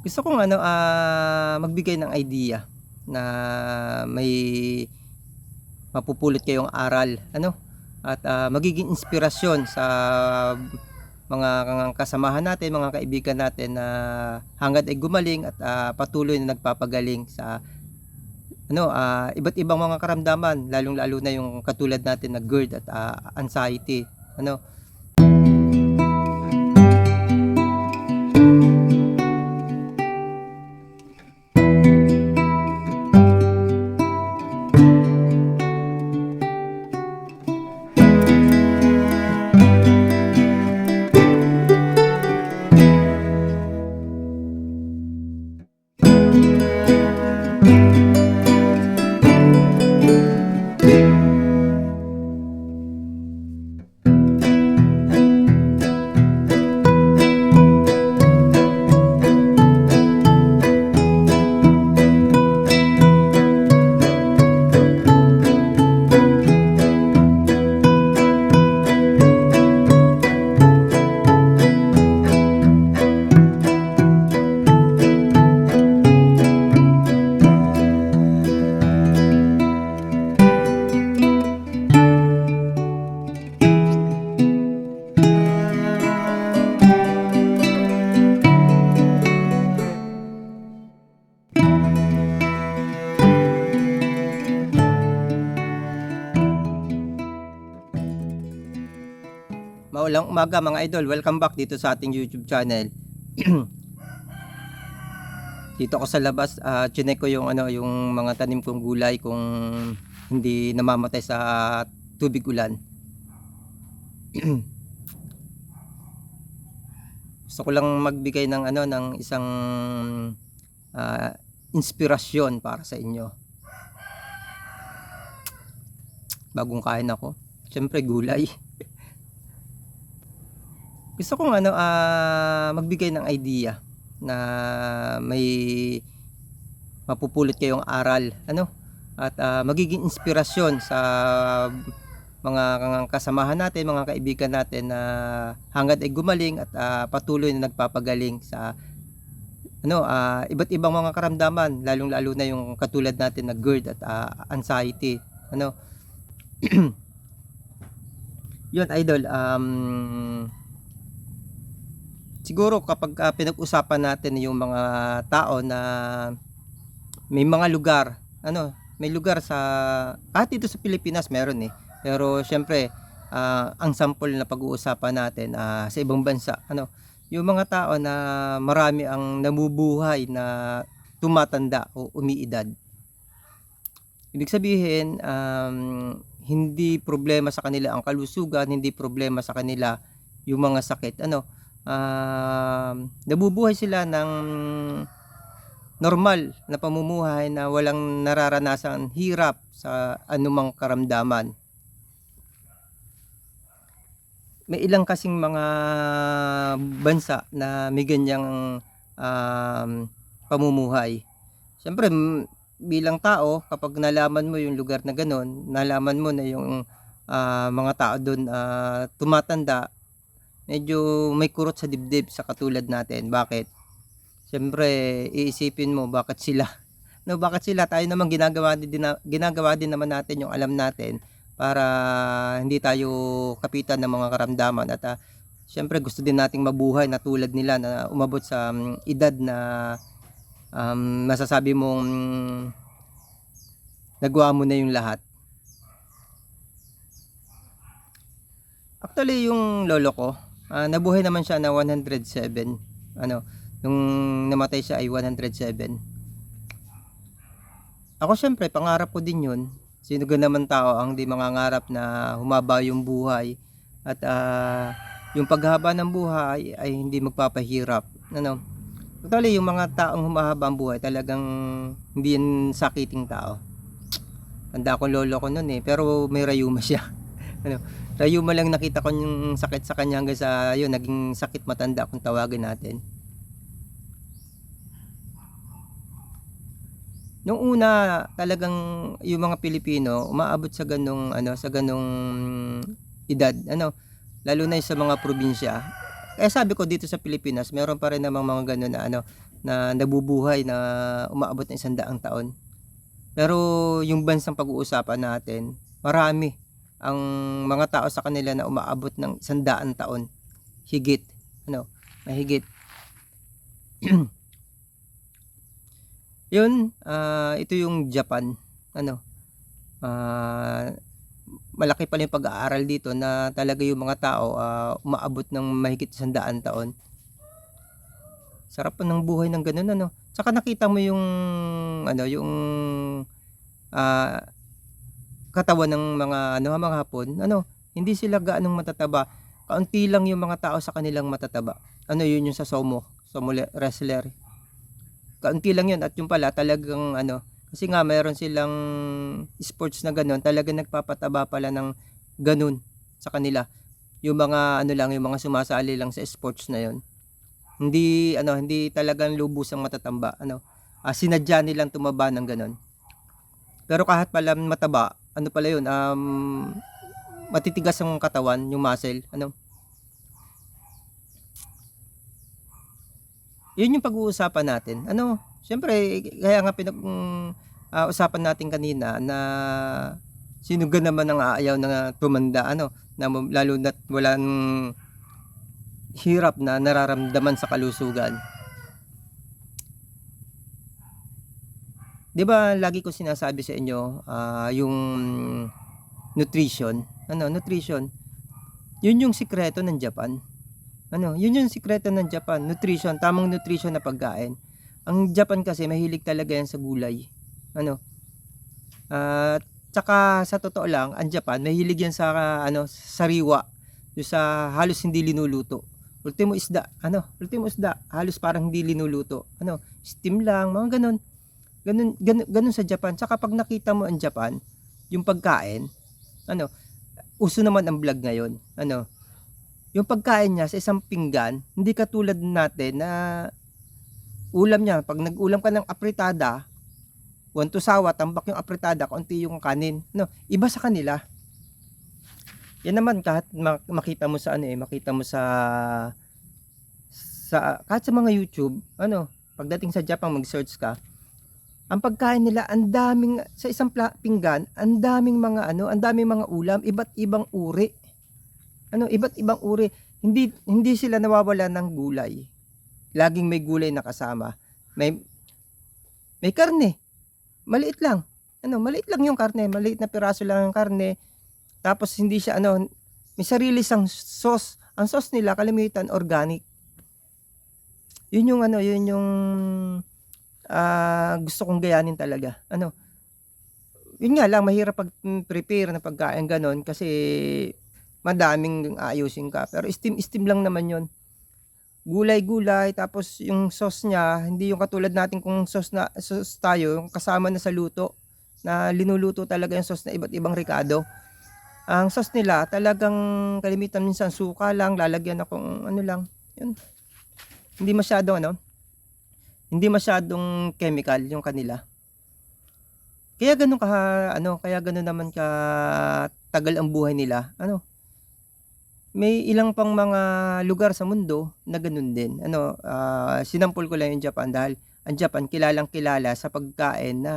Gusto kong ano, ah, magbigay ng idea na may mapupulot kayong aral, ano? At ah, magiging inspirasyon sa mga kasamahan natin, mga kaibigan natin na hangad ay gumaling at ah, patuloy na nagpapagaling sa ano, ah, iba't ibang mga karamdaman, lalong-lalo na yung katulad natin na GERD at ah, anxiety, ano? Maulang umaga mga idol, welcome back dito sa ating YouTube channel. dito ako sa labas, uh, chinek ko yung ano, yung mga tanim kong gulay kung hindi namamatay sa tubig ulan. Gusto ko lang magbigay ng ano ng isang ah, inspirasyon para sa inyo. Bagong kain ako. Siyempre gulay. gusto kong ano ah magbigay ng idea na may mapupulot kayong aral ano? At ah, magiging inspirasyon sa mga kasamahan natin, mga kaibigan natin na hangad ay gumaling at ah, patuloy na nagpapagaling sa ano ah, iba't ibang mga karamdaman lalong-lalo na yung katulad natin na GERD at ah, anxiety ano? Yun idol um siguro kapag ah, pinag-usapan natin yung mga tao na may mga lugar, ano, may lugar sa kahit dito sa Pilipinas meron eh. Pero syempre, ah, ang sample na pag-uusapan natin ah, sa ibang bansa, ano, yung mga tao na marami ang namubuhay na tumatanda o umiidad. Ibig sabihin, um, hindi problema sa kanila ang kalusugan, hindi problema sa kanila yung mga sakit. Ano, um, nabubuhay sila ng normal na pamumuhay na walang nararanasan hirap sa anumang karamdaman. May ilang kasing mga bansa na may ganyang um, pamumuhay. Siyempre, bilang tao, kapag nalaman mo yung lugar na ganon, nalaman mo na yung ah, mga tao doon ah, tumatanda, medyo may kurot sa dibdib sa katulad natin. Bakit? Siyempre, iisipin mo bakit sila. No, bakit sila? Tayo naman ginagawa din, na- ginagawa din naman natin yung alam natin para hindi tayo kapitan ng mga karamdaman at ah, siyempre gusto din nating mabuhay na tulad nila na umabot sa mm, edad na um, masasabi mong mm, nagawa mo na yung lahat. Actually, yung lolo ko, ah, nabuhay naman siya na 107. Ano, nung namatay siya ay 107. Ako syempre, pangarap ko din yun. Sino naman tao ang di mangangarap na humaba yung buhay at ah, yung paghaba ng buhay ay hindi magpapahirap. Ano? Actually, yung mga taong humahaba ang buhay talagang hindi yan sakiting tao. Tanda ko lolo ko noon eh, pero may rayuma siya. ano, rayuma lang nakita ko yung sakit sa kanya hanggang sa yun, naging sakit matanda kung tawagin natin. Nung una, talagang yung mga Pilipino umaabot sa ganung ano, sa ganung edad, ano, lalo na yung sa mga probinsya. Kaya sabi ko dito sa Pilipinas, meron pa rin namang mga ganun na ano, na nabubuhay na umaabot ng isang daang taon. Pero yung bansang pag-uusapan natin, marami ang mga tao sa kanila na umaabot ng isang daang taon. Higit. Ano? Mahigit. Yun, ah, ito yung Japan. Ano? Ah, malaki pala yung pag-aaral dito na talaga yung mga tao ah, umaabot ng mahigit isang daan taon. Sarap pa ng buhay ng ganun ano. Saka nakita mo yung ano, yung ah, katawan ng mga ano, mga hapon. Ano, hindi sila gaanong matataba. Kaunti lang yung mga tao sa kanilang matataba. Ano yun yung sa sumo, sumo le- wrestler. Kaunti lang yun at yung pala talagang ano, kasi nga mayroon silang sports na ganun, talagang nagpapataba pala ng ganun sa kanila. Yung mga ano lang, yung mga sumasali lang sa sports na yun. Hindi ano, hindi talagang lubusang matatamba, ano. Ah, sinadya nilang tumaba ng ganun. Pero kahit pala mataba, ano pala yun, um, matitigas ang katawan, yung muscle, ano. Yun yung pag-uusapan natin. Ano, syempre, kaya nga pinag ah, usapan natin kanina na sino ga naman ang aayaw na tumanda, ano, na lalo na't walang hirap na nararamdaman sa kalusugan. 'Di ba lagi ko sinasabi sa inyo ah, yung nutrition, ano, nutrition. Yun yung sikreto ng Japan. Ano, yun yung sikreto ng Japan, nutrition, tamang nutrition na pagkain. Ang Japan kasi mahilig talaga yan sa gulay. Ano? At tsaka sa totoo lang, ang Japan mahilig yan sa ano, sariwa. Yung sa halos hindi linuluto. Ultimo isda, ano, ultimo isda, halos parang hindi linuluto. Ano, steam lang, mga ganun. Ganun, ganun, ganun sa Japan. Tsaka pag nakita mo ang Japan, yung pagkain, ano, uso naman ang vlog ngayon. Ano, yung pagkain niya sa isang pinggan, hindi katulad natin na ulam niya. Pag nag-ulam ka ng apritada, one to sawa, tambak yung apritada, konti yung kanin. No, iba sa kanila. Yan naman kahit ma- makita mo sa ano eh, makita mo sa sa kahit sa mga YouTube, ano, pagdating sa Japan mag-search ka, ang pagkain nila, ang daming sa isang pinggan, ang daming mga ano, ang daming mga ulam, iba't ibang uri. Ano, iba't ibang uri. Hindi hindi sila nawawala ng gulay. Laging may gulay na kasama. May may karne. Maliit lang. Ano, maliit lang yung karne, maliit na piraso lang ng karne. Tapos hindi siya ano, may sarili siyang sauce. Ang sauce nila kalimitan organic. Yun yung ano, yun yung ah, gusto kong gayanin talaga. Ano? Yun nga lang mahirap pag-prepare na pagkain ganon kasi madaming ayusin ka. Pero steam-steam lang naman yun. Gulay-gulay, tapos yung sauce niya, hindi yung katulad natin kung sauce na sauce tayo, yung kasama na sa luto, na linuluto talaga yung sauce na iba't ibang ricado. Ang sauce nila, talagang kalimitan minsan suka lang, lalagyan akong ano lang, yun. Hindi masyadong ano, hindi masyadong chemical yung kanila. Kaya ganun ka ano, kaya ganun naman ka tagal ang buhay nila. Ano? May ilang pang mga lugar sa mundo na ganun din. Ano, ah, sinampol ko lang yung Japan dahil ang Japan kilalang kilala sa pagkain na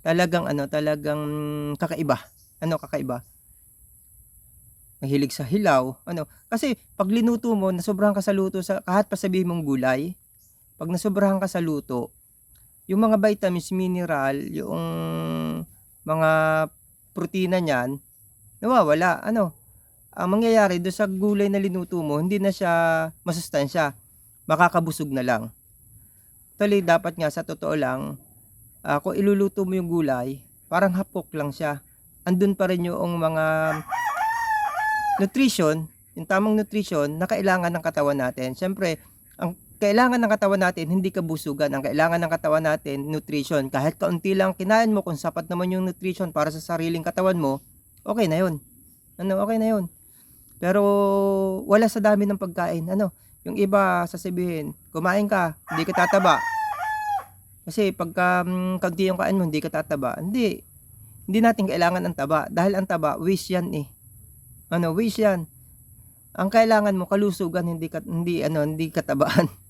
talagang ano, talagang kakaiba. Ano, kakaiba. Mahilig sa hilaw, ano, kasi pag linuto mo, nasobrahan ka sa luto sa kahit pa sabihin mong gulay, pag nasobrahan ka sa luto, yung mga vitamins, mineral, yung mga protina niyan, nawawala. Ano? Ang mangyayari do sa gulay na linuto mo, hindi na siya masustansya. Makakabusog na lang. Actually, dapat nga sa totoo lang, ah, kung iluluto mo yung gulay, parang hapok lang siya. Andun pa rin yung mga nutrition, yung tamang nutrition na kailangan ng katawan natin. Siyempre, ang kailangan ng katawan natin, hindi kabusugan. Ang kailangan ng katawan natin, nutrition. Kahit kaunti lang kinain mo, kung sapat naman yung nutrition para sa sariling katawan mo, okay na yun. Ano, okay na yun. Pero wala sa dami ng pagkain. Ano, yung iba sasabihin, kumain ka, hindi ka tataba. Kasi pagka um, kaunti yung kain mo, hindi ka tataba. Hindi. Hindi natin kailangan ang taba. Dahil ang taba, wish yan eh. Ano, wish yan. Ang kailangan mo kalusugan, hindi ka, hindi ano, hindi katabaan.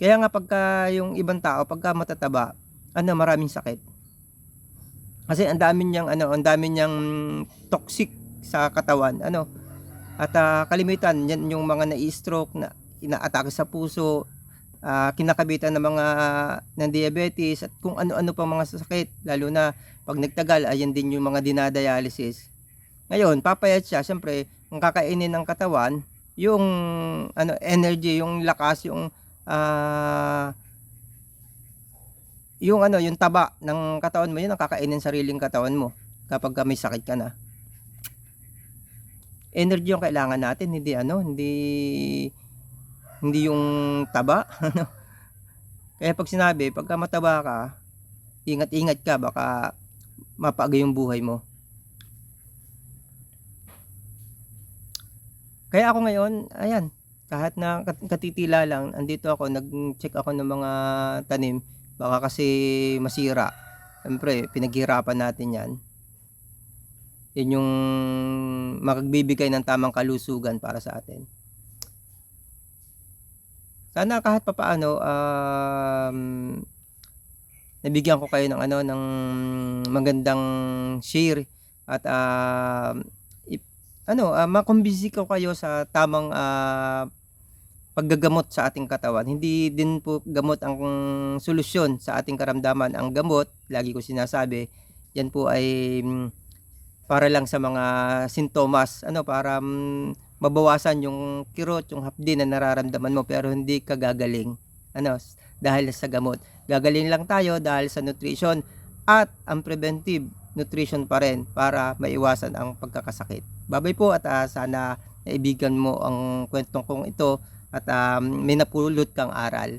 Kaya nga pagka yung ibang tao, pagka matataba, ano, maraming sakit. Kasi ang dami niyang ano, ang dami niyang toxic sa katawan, ano. At ah, kalimitan yan yung mga na-stroke na inaatake sa puso, ah, kinakabitan ng mga ng diabetes at kung ano-ano pa mga sakit, lalo na pag nagtagal, ayan din yung mga dinadialysis. Ngayon, papayat siya, syempre, ang kakainin ng katawan, yung ano energy, yung lakas, yung ah yung ano, yung taba ng katawan mo, yun ang kakainin ng sariling katawan mo kapag ka may sakit ka na. Energy yung kailangan natin, hindi ano, hindi hindi yung taba, ano. Kaya pag sinabi, pagka mataba ka, ingat-ingat ka, baka mapaga yung buhay mo. Kaya ako ngayon, ayan, kahit na kat- katitila lang, andito ako, nag-check ako ng mga tanim, baka kasi masira. Siyempre, pinaghirapan natin yan. Yan yung makagbibigay ng tamang kalusugan para sa atin. Sana kahit papaano, um, nabigyan ko kayo ng ano, ng magandang share at um, ano, ah, makumbisi ko kayo sa tamang ah, paggagamot sa ating katawan. Hindi din po gamot ang solusyon sa ating karamdaman. Ang gamot, lagi ko sinasabi, yan po ay mm, para lang sa mga sintomas, ano, para mm, mabawasan yung kirot, yung hapdi na nararamdaman mo pero hindi ka gagaling. Ano, dahil sa gamot. Gagaling lang tayo dahil sa nutrition at ang preventive nutrition pa rin para maiwasan ang pagkakasakit. Babay po at ah, sana naibigan mo ang kwentong kong ito at um, may napulot kang aral.